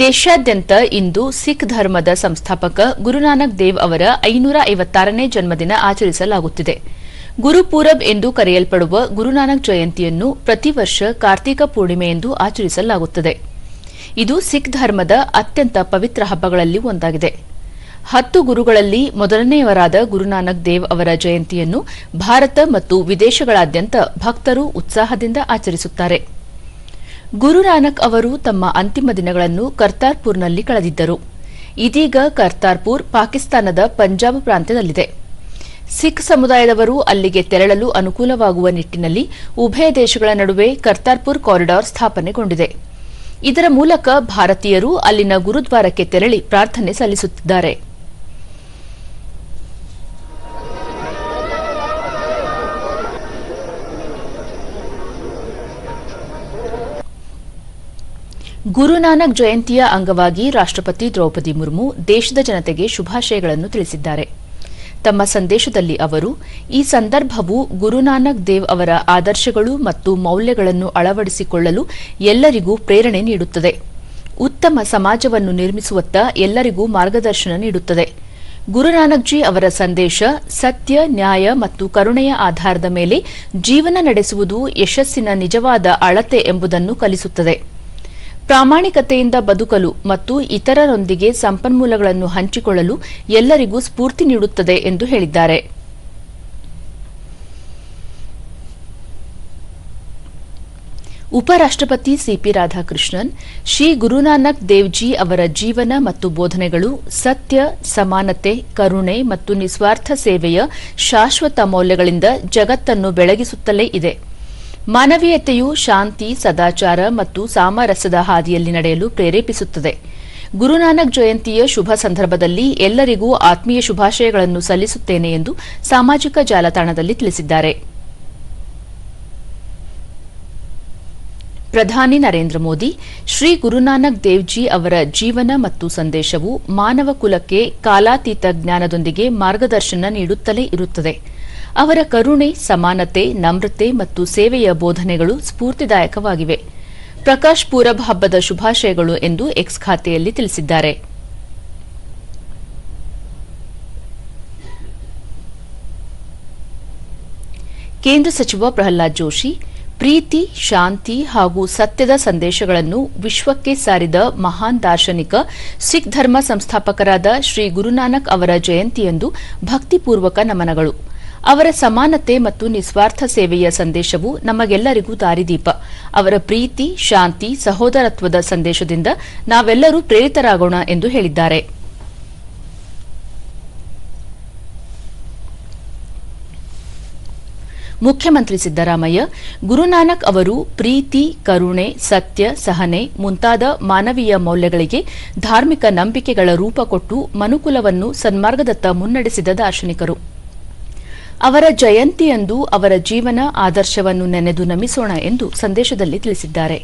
ದೇಶಾದ್ಯಂತ ಇಂದು ಸಿಖ್ ಧರ್ಮದ ಸಂಸ್ಥಾಪಕ ಗುರುನಾನಕ್ ದೇವ್ ಅವರ ಐನೂರ ಐವತ್ತಾರನೇ ಜನ್ಮದಿನ ಆಚರಿಸಲಾಗುತ್ತಿದೆ. ಗುರುಪೂರಬ್ ಎಂದು ಕರೆಯಲ್ಪಡುವ ಗುರುನಾನಕ್ ಜಯಂತಿಯನ್ನು ಪ್ರತಿ ವರ್ಷ ಕಾರ್ತಿಕ ಪೂರ್ಣಿಮೆ ಎಂದು ಆಚರಿಸಲಾಗುತ್ತದೆ. ಇದು ಸಿಖ್ ಧರ್ಮದ ಅತ್ಯಂತ ಪವಿತ್ರ ಹಬ್ಬಗಳಲ್ಲಿ ಒಂದಾಗಿದೆ. ಹತ್ತು ಗುರುಗಳಲ್ಲಿ ಮೊದಲನೆಯವರಾದ ಗುರುನಾನಕ್ ದೇವ್ ಅವರ ಜಯಂತಿಯನ್ನು ಭಾರತ ಮತ್ತು ವಿದೇಶಗಳಾದ್ಯಂತ ಭಕ್ತರು ಉತ್ಸಾಹದಿಂದ ಆಚರಿಸುತ್ತಾರೆ. ಗುರುನಾನಕ್ ಅವರು ತಮ್ಮ ಅಂತಿಮ ದಿನಗಳನ್ನು ಕರ್ತಾರ್ಪುರ್ನಲ್ಲಿ ಕಳೆದಿದ್ದರು. ಇದೀಗ ಕರ್ತಾರ್ಪುರ್ ಪಾಕಿಸ್ತಾನದ ಪಂಜಾಬ್ ಪ್ರಾಂತ್ಯದಲ್ಲಿದೆ. ಸಿಖ್ ಸಮುದಾಯದವರು ಅಲ್ಲಿಗೆ ತೆರಳಲು ಅನುಕೂಲವಾಗುವ ನಿಟ್ಟಿನಲ್ಲಿ ಉಭಯ ದೇಶಗಳ ನಡುವೆ ಕರ್ತಾರ್ಪುರ್ ಕಾರಿಡಾರ್ ಸ್ಥಾಪನೆಗೊಂಡಿದೆ. ಇದರ ಮೂಲಕ ಭಾರತೀಯರು ಅಲ್ಲಿನ ಗುರುದ್ವಾರಕ್ಕೆ ತೆರಳಿ ಪ್ರಾರ್ಥನೆ ಸಲ್ಲಿಸುತ್ತಿದ್ದಾರೆ. ಗುರುನಾನಕ್ ಜಯಂತಿಯ ಅಂಗವಾಗಿ ರಾಷ್ಟಪತಿ ದ್ರೌಪದಿ ಮುರ್ಮು ದೇಶದ ಜನತೆಗೆ ಶುಭಾಶಯಗಳನ್ನು ತಿಳಿಸಿದ್ದಾರೆ. ತಮ್ಮ ಸಂದೇಶದಲ್ಲಿ ಅವರು, ಈ ಸಂದರ್ಭವು ಗುರುನಾನಕ್ ದೇವ್ ಅವರ ಆದರ್ಶಗಳು ಮತ್ತು ಮೌಲ್ಯಗಳನ್ನು ಅಳವಡಿಸಿಕೊಳ್ಳಲು ಎಲ್ಲರಿಗೂ ಪ್ರೇರಣೆ ನೀಡುತ್ತದೆ. ಉತ್ತಮ ಸಮಾಜವನ್ನು ನಿರ್ಮಿಸುವತ್ತ ಎಲ್ಲರಿಗೂ ಮಾರ್ಗದರ್ಶನ ನೀಡುತ್ತದೆ. ಗುರುನಾನಕ್ಜಿ ಅವರ ಸಂದೇಶ ಸತ್ಯ, ನ್ಯಾಯ ಮತ್ತು ಕರುಣೆಯ ಆಧಾರದ ಮೇಲೆ ಜೀವನ ನಡೆಸುವುದು ಯಶಸ್ಸಿನ ನಿಜವಾದ ಅಳತೆ ಎಂಬುದನ್ನು ಕಲಿಸುತ್ತದೆ. ಪ್ರಾಮಾಣಿಕತೆಯಿಂದ ಬದುಕಲು ಮತ್ತು ಇತರರೊಂದಿಗೆ ಸಂಪನ್ಮೂಲಗಳನ್ನು ಹಂಚಿಕೊಳ್ಳಲು ಎಲ್ಲರಿಗೂ ಸ್ಫೂರ್ತಿ ನೀಡುತ್ತದೆ ಎಂದು ಹೇಳಿದ್ದಾರೆ. ಉಪರಾಷ್ಟಪತಿ ಸಿಪಿ ರಾಧಾಕೃಷ್ಣನ್, ಶ್ರೀ ಗುರುನಾನಕ್ ದೇವ್ಜಿ ಅವರ ಜೀವನ ಮತ್ತು ಬೋಧನೆಗಳು ಸತ್ಯ, ಸಮಾನತೆ, ಕರುಣೆ ಮತ್ತು ನಿಸ್ವಾರ್ಥ ಸೇವೆಯ ಶಾಶ್ವತ ಮೌಲ್ಯಗಳಿಂದ ಜಗತ್ತನ್ನು ಬೆಳಗಿಸುತ್ತಲೇ ಇದೆ. ಮಾನವೀಯತೆಯು ಶಾಂತಿ, ಸದಾಚಾರ ಮತ್ತು ಸಾಮರಸ್ಯದ ಹಾದಿಯಲ್ಲಿ ನಡೆಯಲು ಪ್ರೇರೇಪಿಸುತ್ತದೆ. ಗುರುನಾನಕ್ ಜಯಂತಿಯ ಶುಭ ಸಂದರ್ಭದಲ್ಲಿ ಎಲ್ಲರಿಗೂ ಆತ್ಮೀಯ ಶುಭಾಶಯಗಳನ್ನು ಸಲ್ಲಿಸುತ್ತೇನೆ ಎಂದು ಸಾಮಾಜಿಕ ಜಾಲತಾಣದಲ್ಲಿ ತಿಳಿಸಿದ್ದಾರೆ. ಪ್ರಧಾನಿ ನರೇಂದ್ರ ಮೋದಿ, ಶ್ರೀ ಗುರುನಾನಕ್ ದೇವ್ಜಿ ಅವರ ಜೀವನ ಮತ್ತು ಸಂದೇಶವು ಮಾನವ ಕುಲಕ್ಕೆ ಕಾಲಾತೀತ ಜ್ಞಾನದೊಂದಿಗೆ ಮಾರ್ಗದರ್ಶನ ನೀಡುತ್ತಲೇ ಇರುತ್ತದೆ. ಅವರ ಕರುಣೆ, ಸಮಾನತೆ, ನಮ್ರತೆ ಮತ್ತು ಸೇವೆಯ ಬೋಧನೆಗಳು ಸ್ಫೂರ್ತಿದಾಯಕವಾಗಿವೆ. ಪ್ರಕಾಶ್ ಪೂರಬ್ ಹಬ್ಬದ ಶುಭಾಶಯಗಳು ಎಂದು ಎಕ್ಸ್ ಖಾತೆಯಲ್ಲಿ ತಿಳಿಸಿದ್ದಾರೆ. ಕೇಂದ್ರ ಸಚಿವ ಪ್ರಹ್ಲಾದ್ ಜೋಶಿ, ಪ್ರೀತಿ, ಶಾಂತಿ ಹಾಗೂ ಸತ್ಯದ ಸಂದೇಶಗಳನ್ನು ವಿಶ್ವಕ್ಕೆ ಸಾರಿದ ಮಹಾನ್ ದಾರ್ಶನಿಕ, ಸಿಖ್ ಧರ್ಮ ಸಂಸ್ಥಾಪಕರಾದ ಶ್ರೀ ಗುರುನಾನಕ್ ಅವರ ಜಯಂತಿಯಂದು ಭಕ್ತಿಪೂರ್ವಕ ನಮನಗಳು. ಅವರ ಸಮಾನತೆ ಮತ್ತು ನಿಸ್ವಾರ್ಥ ಸೇವೆಯ ಸಂದೇಶವು ನಮಗೆಲ್ಲರಿಗೂ ದಾರಿದೀಪ. ಅವರ ಪ್ರೀತಿ, ಶಾಂತಿ, ಸಹೋದರತ್ವದ ಸಂದೇಶದಿಂದ ನಾವೆಲ್ಲರೂ ಪ್ರೇರಿತರಾಗೋಣ ಎಂದು ಹೇಳಿದ್ದಾರೆ. ಮುಖ್ಯಮಂತ್ರಿ ಸಿದ್ದರಾಮಯ್ಯ, ಗುರುನಾನಕ್ ಅವರು ಪ್ರೀತಿ, ಕರುಣೆ, ಸತ್ಯ, ಸಹನೆ ಮುಂತಾದ ಮಾನವೀಯ ಮೌಲ್ಯಗಳಿಗೆ ಧಾರ್ಮಿಕ ನಂಬಿಕೆಗಳ ರೂಪ ಕೊಟ್ಟು ಮನುಕುಲವನ್ನು ಸನ್ಮಾರ್ಗದತ್ತ ಮುನ್ನಡೆಸಿದ ದಾರ್ಶನಿಕರು. ಅವರ ಜಯಂತಿಯಂದು ಅವರ ಜೀವನ ಆದರ್ಶವನ್ನು ನೆನೆದು ನಮಿಸೋಣ ಎಂದು ಸಂದೇಶದಲ್ಲಿ ತಿಳಿಸಿದ್ದಾರೆ.